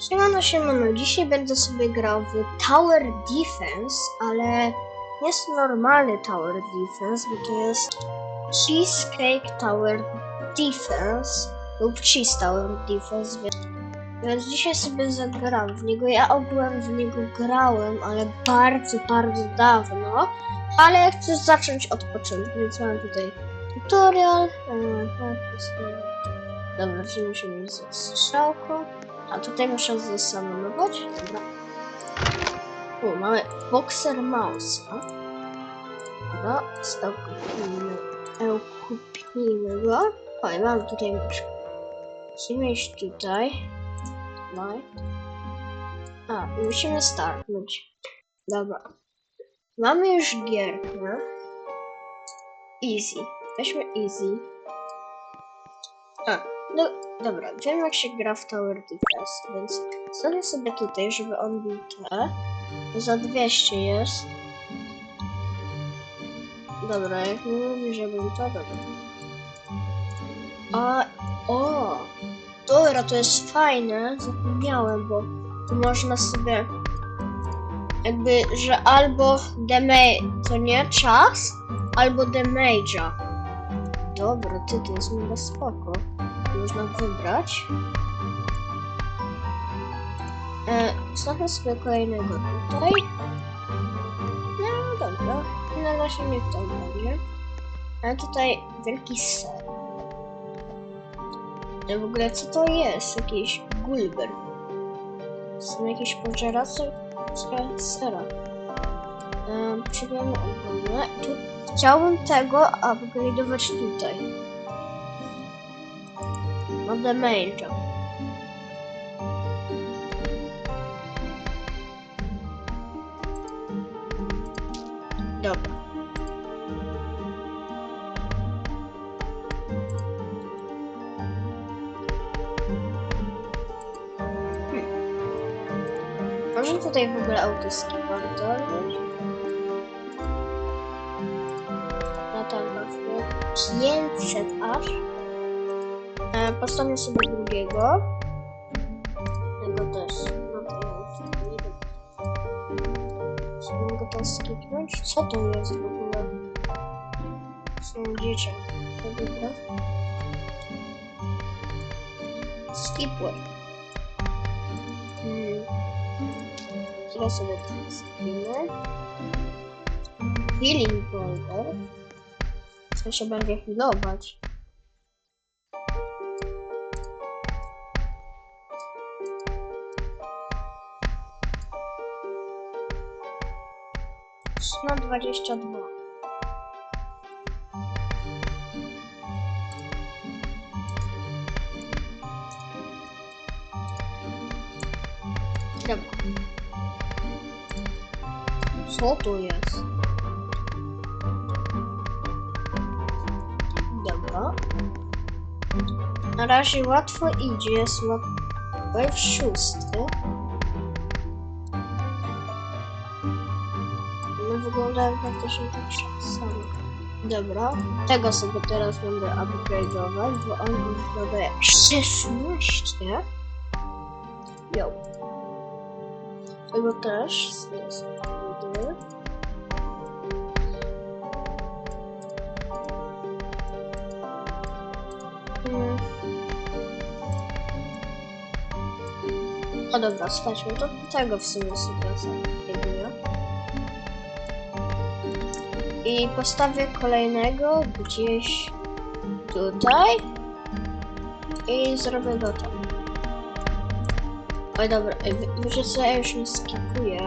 Siemano, siemano. Dzisiaj będę sobie grał w Tower Defense, ale nie jest normalny Tower Defense, bo to jest Cheesecake Tower Defense lub Cheese Tower Defense, więc, dzisiaj sobie zagram w niego. Ja ogółem w niego grałem, ale bardzo, bardzo dawno, ale chcę zacząć od początku, więc mam tutaj tutorial. Eee, Dobra, wziąłem się za strzałką. A tutaj muszę zasanować. Dobra. O, mamy Boxer Mouse'a. Dobra, kupimy. E, kupimy go. O, i mam tutaj myszkę. Musimy iść tutaj. No. A, musimy startnąć. Dobra. Mamy już gierkę. Easy. Weźmy easy. A, no dobra, wiem jak się gra w Tower Defense, więc zrobię sobie tutaj, żeby on był te. Za 200 jest. Dobra, jak mi mówi, że był to, dobra. A, o! Dobra, to jest fajne, zapomniałem, bo tu można sobie jakby, że albo damage, to nie czas, albo damage'a. Dobra, ty, to jest mega spoko. Można wybrać. E, Zostawmy sobie kolejnego tutaj. No dobra, na razie niech to będzie. A tutaj wielki ser. E, W ogóle co to jest? Jakiś gulber. Są jakieś pożeracze sera. E, Przyjmiemy ogólne. Chciałbym tego upgrade'ować tutaj. No. Hmm. Tutaj w ogóle autoskipper dodać? Na tam właśnie 500 aż. E, Postawię sobie drugiego. Tego też. No to nie go tam skipnąć. Co to jest w ogóle? Są dzieciaki. To dobra. Skipłem. Hmm. Teraz sobie to skipimy. Healing Boulder. Co się będzie healować. Na 22. Dobra. Co tu jest? Dobra. Na razie łatwo idzie, jest łatwo w szósty. Praktycznie tak samo. Dobra, tego sobie teraz będę upgrade'ować, bo on już dodaje 16. Jo. Tego też jest upgrade'uję. Mm. O dobra, staćmy to tego w sumie sobie upgrade'uję. I postawię kolejnego gdzieś tutaj. I zrobię go tam. Oj dobra, wiecie co, ja już nie skipuję.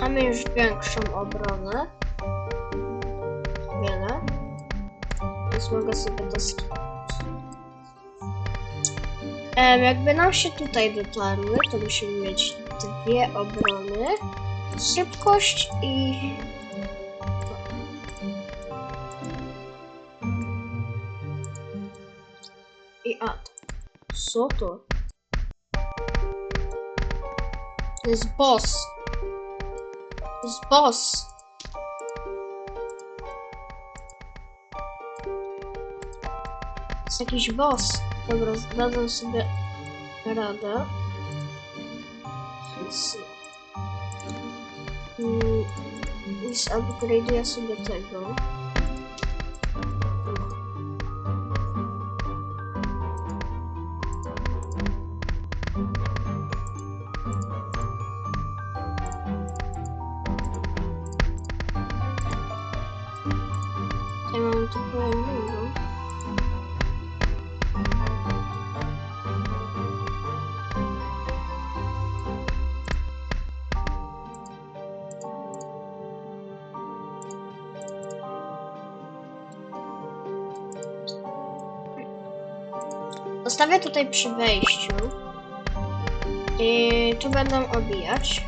Mamy już większą obronę. Wiele. Więc mogę sobie to skipnąć. Em, jakby nam się tutaj dotarły, to musimy mieć dwie obrony. Szybkość i... I atak. Co to? To jest boss. Jest boss. Jest jakiś boss. Dobra, dadzą sobie radę. Więc... Mm, upgrade'uję sobie tego. Zostawię tutaj przy wejściu. I tu będą obijać.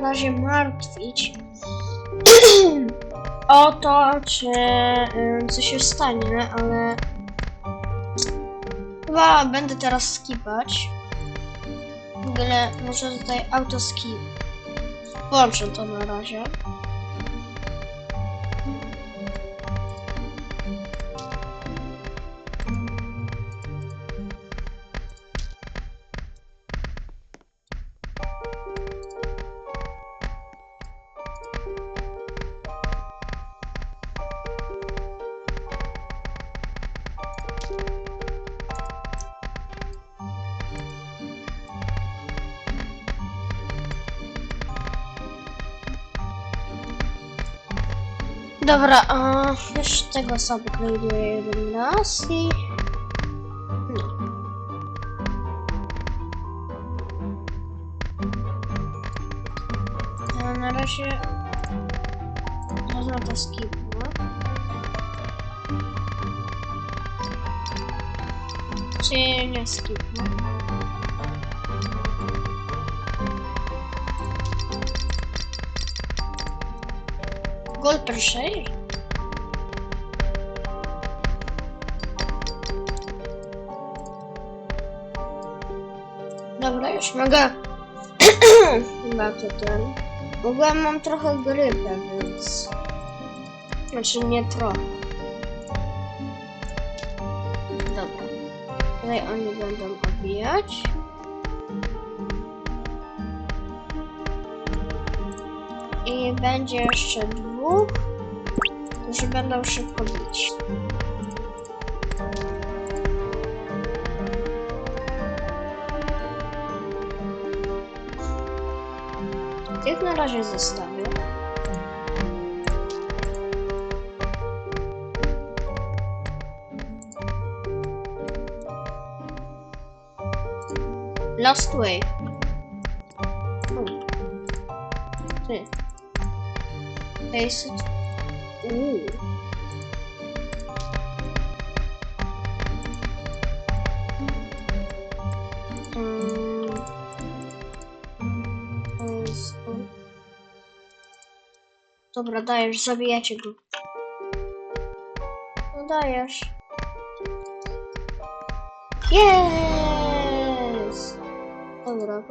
Na razie martwić o to, czy ym, coś się stanie, ale chyba będę teraz skipać. W ogóle może tutaj autoskip. Włączę to na razie. Dobra, a już tego sobie znajduję jeden raz i... No. Na razie... Można to skipnąć. Czy nie skipnę? Gold per? Dobra, już mogę. Chyba to ten. Ogółem mam trochę grypę, więc. Znaczy nie trochę. Dobra. Tutaj oni będą obijać. I będzie jeszcze dwóch, którzy będą szybko bić. Tych na razie zostawię. Last wave. Face it. To. Dobra, dajesz, zabijacie go. No dajesz. Yes! Dobra.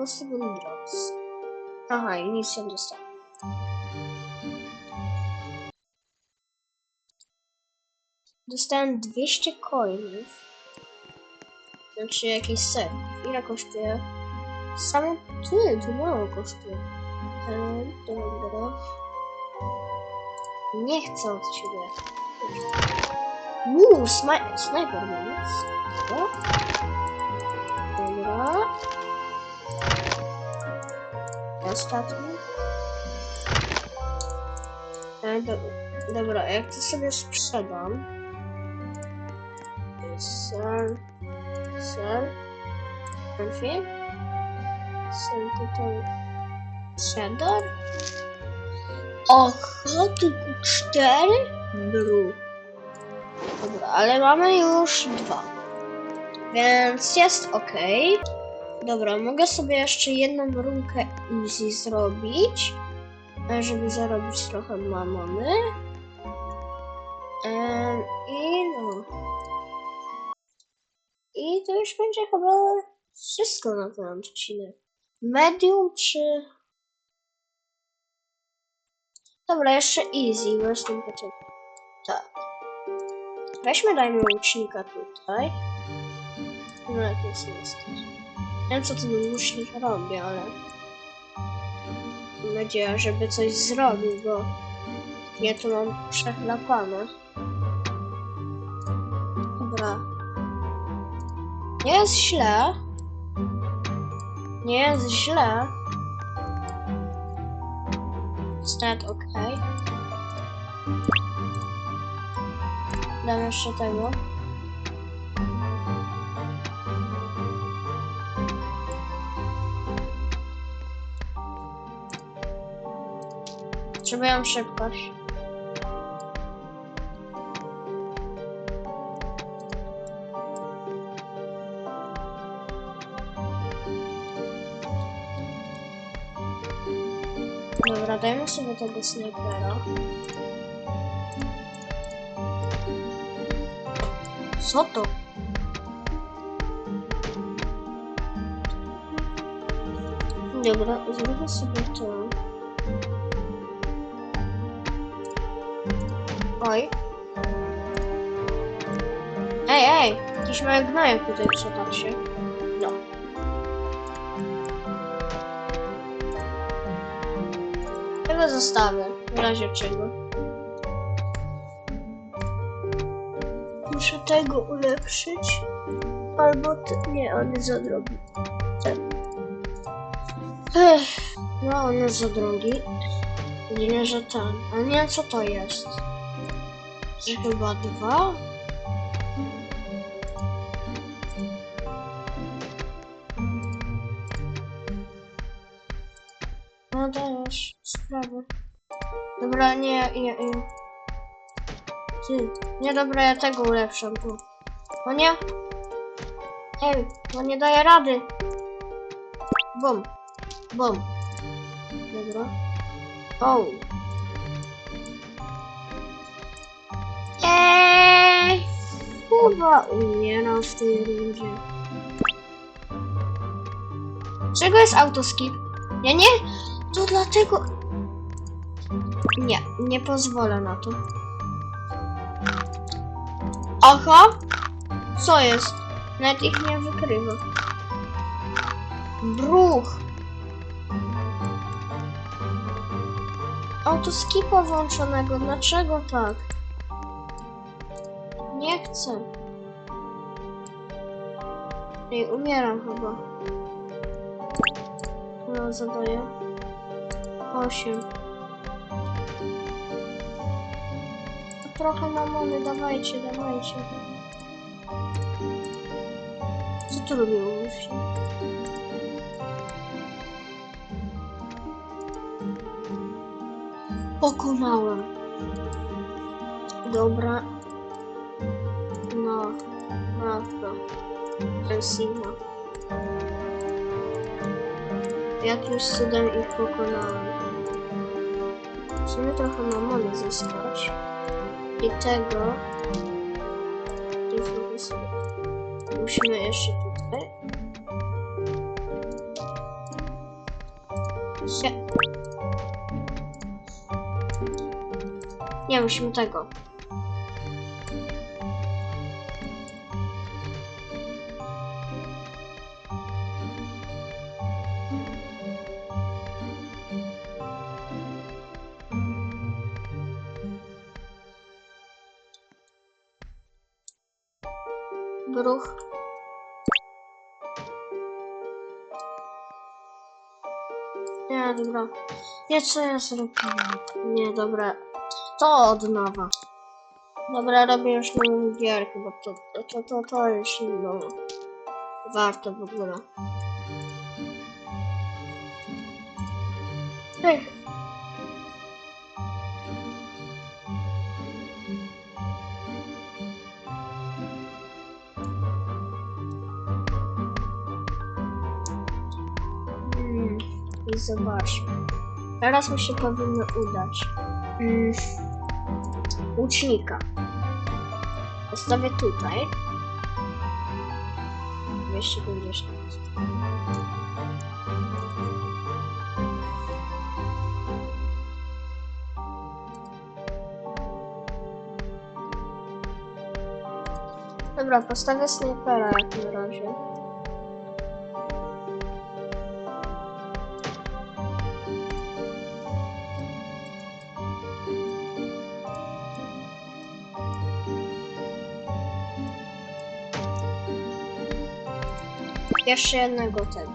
Dostałem 200 coinów. Znaczy jakiś set. Ile kosztuje? Samo ty, to mało kosztuje. Eee, dobra. Nie chcę od ciebie. Uuu, sni- moment. Dobra. Dobra. Ostatni. E, do, dobra, jak to sobie sprzedam. Sel. Sel. Perfil. Sel tutaj. Cheddar. Oho, tylko cztery? Bru. Dobra, ale mamy już dwa. Więc jest ok. Dobra, mogę sobie jeszcze jedną runkę easy zrobić, żeby zarobić trochę mamony. Em, I no. I to już będzie chyba wszystko na ten odcinek. Medium czy... Dobra, jeszcze easy, bo jestem potem. Tak. Weźmy, dajmy łucznika tutaj. No jak jest jest. Nie wiem co ten łucznik robi, ale... Mam nadzieję, żeby coś zrobił, bo... Ja tu mam przechlapane. Dobra. Nie jest źle. Nie jest źle. Stat ok. Dam jeszcze tego. Potrzebuję szybkość. Dobra, dajmy sobie tego snajpera. Co to? Dobra, zrobię sobie to. Oj. Ej, ej! Jakiś mały gnojek tutaj przetarł się. Tego zostawię, w razie czego. Muszę tego ulepszyć. Albo. Nie, on jest za drogi. Ten. Ech, no on jest za drogi. Nie, że ten. A nie, co to jest? Że chyba dwa? Dobra, nie, nie, nie. Ty, nie dobra, ja tego ulepszam. O, o nie? Ej, no nie daje rady. Bum. Bum. Dobra. O. Eee, chyba umieram w tej rundzie. Czego jest autoskip? Ja nie? To dlatego... Nie, nie pozwolę na to. Aha! Co jest? Nawet ich nie wykrywa. Bruch! O, tu skipa włączonego. Dlaczego tak? Nie chcę. Ej, umieram chyba. No, zadaję. 8. trochę mamony, dawajcie, dawajcie. Co tu robią właśnie? Pokonałem. Dobra. No, no to. Ten Sigma. Jakimś cudem ich pokonałem. Musimy trochę mamony zyskać. I tego... Musimy jeszcze tutaj. Nie, musimy tego. Bruch. Nie, dobra. Co ja zrobiłem? Nie, dobra. To od nowa. Dobra, robię już nową gierkę, bo to, to, to, to, już no, warto w ogóle. Ech. I zobaczmy. Teraz mi się powinno udać. Mm, łucznika. Postawię tutaj. 250. Dobra, postawię snajpera jak na razie. Jeszcze jednego tego.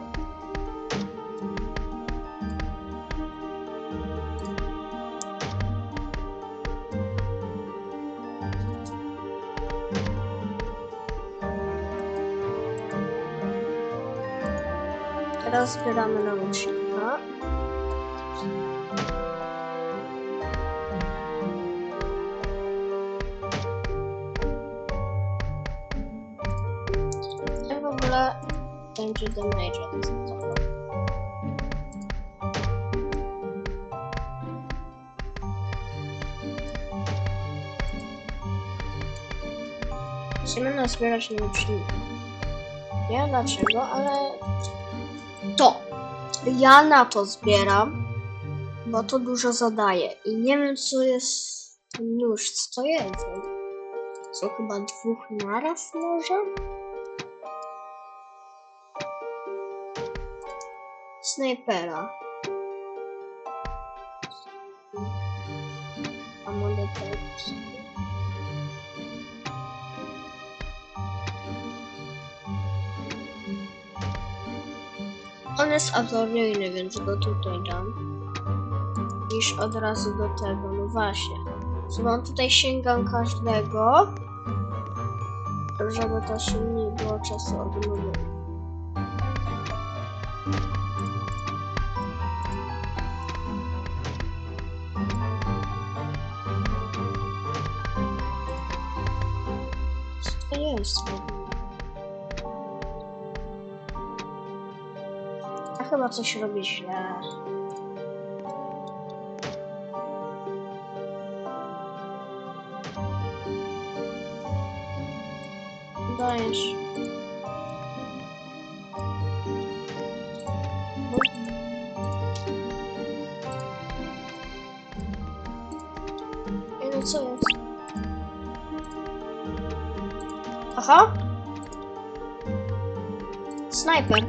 Teraz zbieramy naucznika. Będzie damage od tego. Musimy nazbierać naucznika. Nie wiem dlaczego, ale to. Ja na to zbieram, bo to dużo zadaje. I nie wiem co jest nóż, co to jest. Co chyba dwóch naraz może? Snajpera. A. On jest awaryjny, więc go tutaj dam. Niż od razu do tego, no właśnie. Bo tutaj sięgam każdego, żeby to się nie było czasu odnowy. To jest? w ogóle? Ja chyba coś robię źle. Aha! Snajper.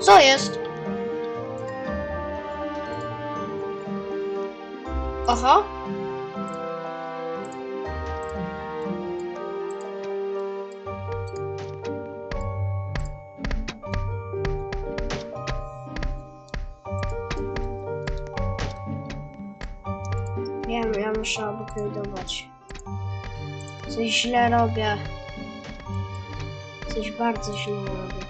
Co jest? Aha. Wiem, ja muszę upgrade'ować. Coś źle robię. Coś bardzo źle robię.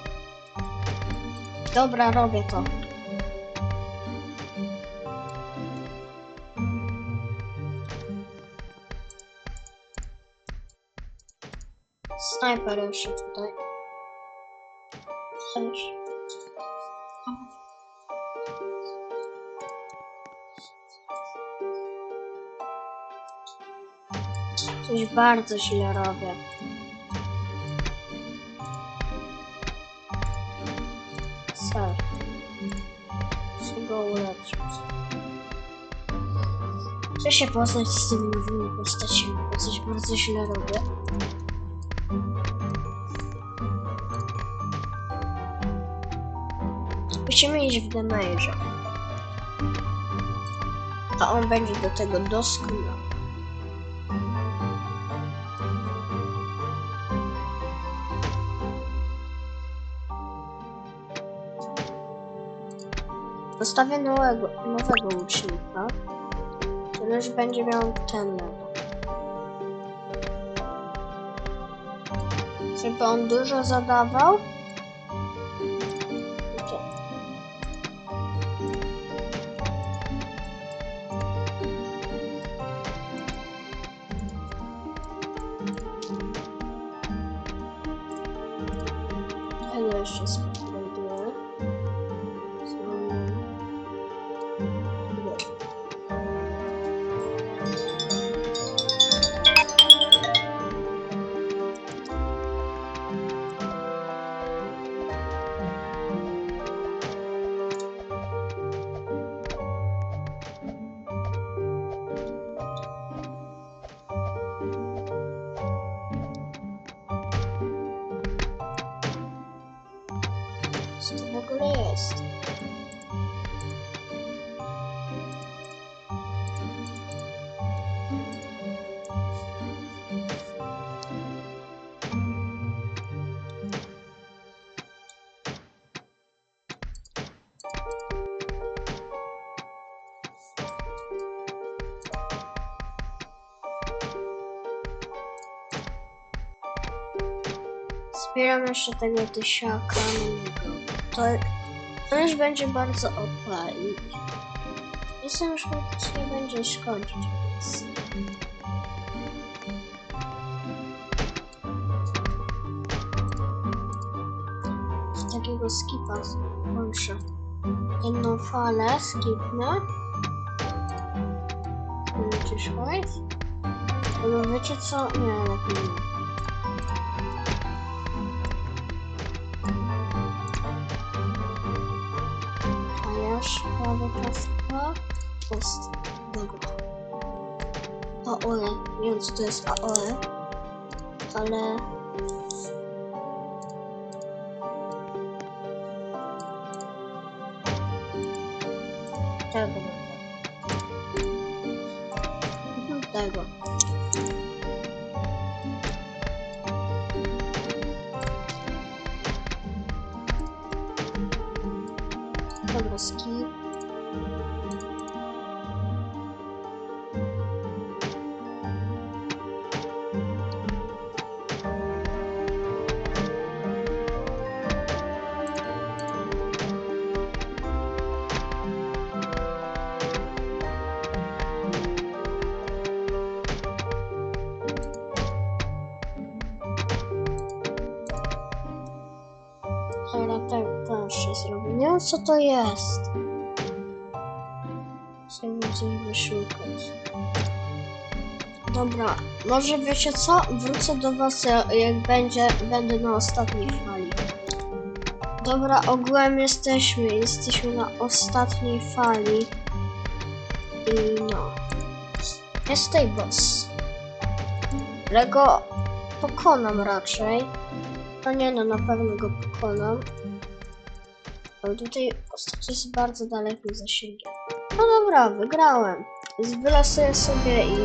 Dobra, robię to. Snajper jeszcze tutaj. Też. Coś bardzo źle robię. Ser. Muszę go uleczyć. Chcę się poznać z tymi nowymi postaciami, bo coś bardzo źle robię. Musimy iść w damage. A on będzie do tego doskonały. Postawię nowego, nowego łucznika, który już będzie miał ten level. Żeby on dużo zadawał. Zbieram jeszcze tego tysiaka na niego. To, to już będzie bardzo opalić. Jestem już praktycznie będzie szkodzić. Więc... Takiego skipa włączę jedną falę, skipnę. Będziecie szkodzić? Albo wiecie co? Nie, lepiej nie. Jest tego. AOE. Nie wiem co to jest AOE. Ale... Tego. Mhm, Tego. Co to jest. Chcę coś wyszukać. Dobra, może wiecie co? Wrócę do was e, jak będzie, będę na ostatniej fali. Dobra, ogółem jesteśmy, jesteśmy na ostatniej fali. I no. Jest tutaj boss. Ale go pokonam raczej. No nie no, na pewno go pokonam. Ale tutaj postać jest bardzo dalekim zasięgiem. No dobra, wygrałem. Wylosuję sobie i...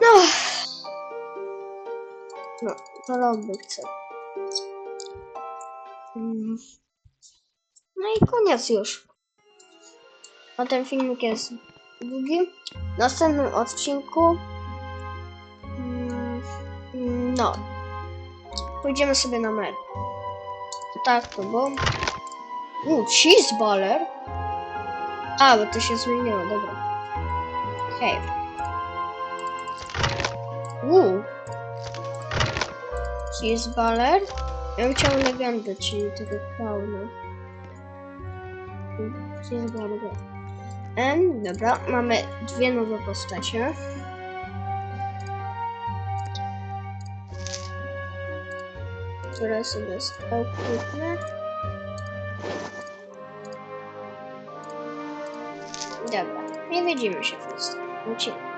No! No, to lobby chcę. Mm. No i koniec już. A ten filmik jest długi. W następnym odcinku... mm, No. Pójdziemy sobie na mecz. Tak, to było. U, cheeseballer. A, bo to się zmieniło, dobra. Hej. U. Cheeseballer. Ja bym chciał legendę, czyli tego klauna. U, Cheeseballer. Em, dobra, mamy dwie nowe postacie. które sobie okupmy. Dobra, nie widzimy się w następnym odcinku.